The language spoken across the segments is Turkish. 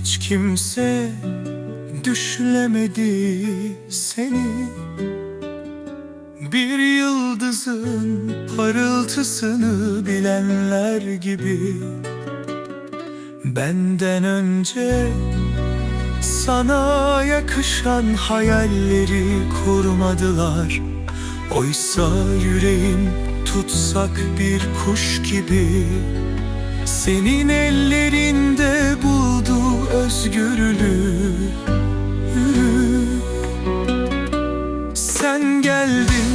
kimse düşlemedi seni. Bir yıldızın parıltısını bilenler gibi. Benden önce sana yakışan hayalleri kurmadılar. Oysa yüreğim tutsak bir kuş gibi. Senin ellerinde özgürlüğü. Sen geldin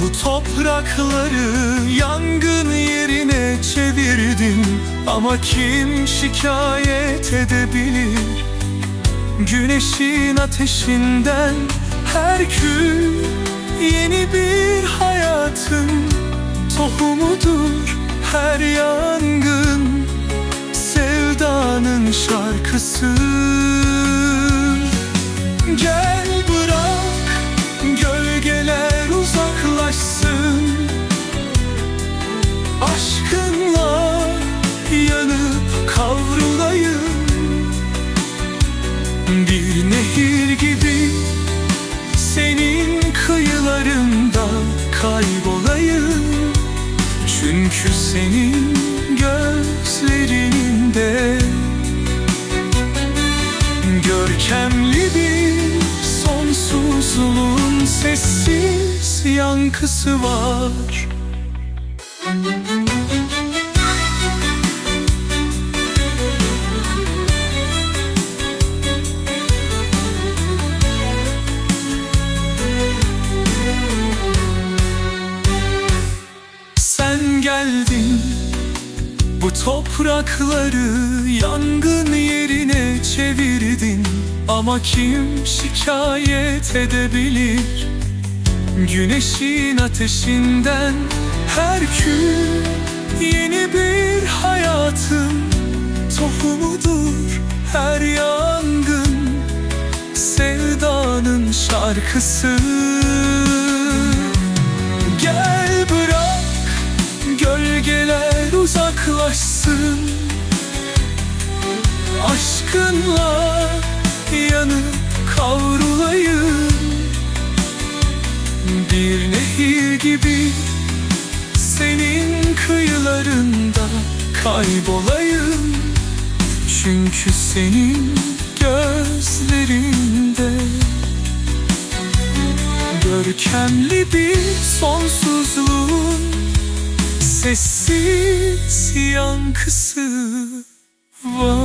bu toprakları yangın yerine çevirdin. Ama kim şikayet edebilir? Güneşin ateşinden her gün Yeni bir hayatın tohumudur her yangın şarkısı. Gel bırak gölgeler uzaklaşsın. Aşkınla yanıp kavrulayım. Bir nehir gibi senin kıyılarında kaybolayım. Çünkü senin gözlerinde sonsuzluğun sessiz yankısı var. Sen geldin bu toprakları yangın yerine çevirdin Ama kim şikayet edebilir? Güneşin ateşinden her gün Yeni bir hayatın tohumudur her yangın? Sevdanın şarkısı. Gel bırak Gölgeler uzaklaşsın. Aşkınla yanıp kavrulayım. Bir nehir gibi senin kıyılarında kaybolayım. Çünkü senin gözlerinde Görkemli bir sonsuzluğun sessiz yankısı var